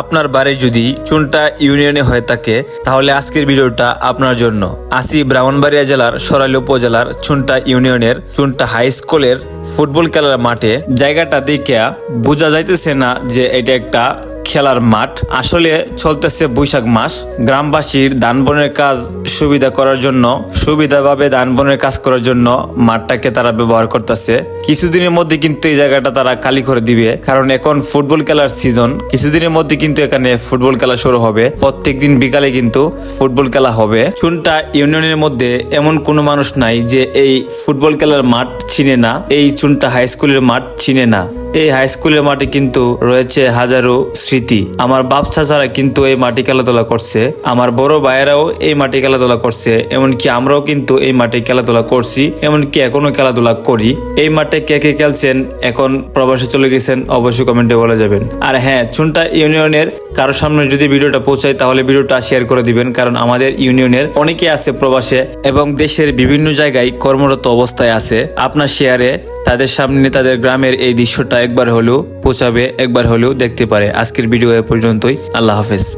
আপনার বাড়ি যদি চুনটা ইউনিয়নে হয়ে থাকে, তাহলে আজকের ভিডিওটা আপনার জন্য। আসি ব্রাহ্মণবাড়িয়া জেলার সরাইল উপজেলার চুনটা ইউনিয়নের চুনটা হাই স্কুলের ফুটবল খেলার মাঠে। জায়গাটা দেখিয়া বোঝা যাইতেছে না যে এটা একটা খেলার মাঠ। আসলে চলতেছে বৈশাখ মাস। গ্রামবাসীর ধান বনের কাজ সুবিধা করার জন্য, সুবিধাভাবে ধান বনের কাজ করার জন্য মাঠটাকে তারা ব্যবহার করতেছে। কিছুদিনের মধ্যে কিন্তু এই জায়গাটা তারা খালি করে দিবে। কারণ এখন ফুটবল খেলার সিজন কিছুদিনের মধ্যে কিন্তু এখানে ফুটবল খেলা শুরু হবে। প্রত্যেকদিন বিকালে কিন্তু ফুটবল খেলা হবে। চুনটা ইউনিয়নের মধ্যে এমন কোনো মানুষ নাই যে এই ফুটবল খেলার মাঠ চিনে না, এই চুনটা হাই স্কুলের মাঠ চিনে না। এই হাই স্কুলের মাঠে কিন্তু রয়েছে হাজারো স্মৃতি। আমার বাপ চাচারা কিন্তু এই মাটি খেলাধুলা করছে। আমার বড় ভাইয়েরাও এই মাটি খেলাধুলা করছে। এমনকি আমরাও কিন্তু এই মাঠে খেলাধুলা করছি। এমনকি এখনও খেলাধুলা করি। এই মাঠে কে কে খেলছেন, এখন প্রবাসে চলে গেছেন, অবশ্যই কমেন্টে বলে যাবেন। আর হ্যাঁ চুনটা ইউনিয়নের কারও সামনে যদি ভিডিওটা পৌঁছায়, তাহলে ভিডিওটা শেয়ার করে দিবেন। কারণ আমাদের ইউনিয়নের অনেকে আছে প্রবাসে এবং দেশের বিভিন্ন জায়গায় কর্মরত অবস্থায় আছে। আপনার শেয়ারে তাদের সামনে তাদের গ্রামের এই দৃশ্যটা একবার হলেও পৌঁছাবে, একবার হলেও দেখতে পারে। আজকের ভিডিও এ পর্যন্তই। আল্লাহ হাফেজ।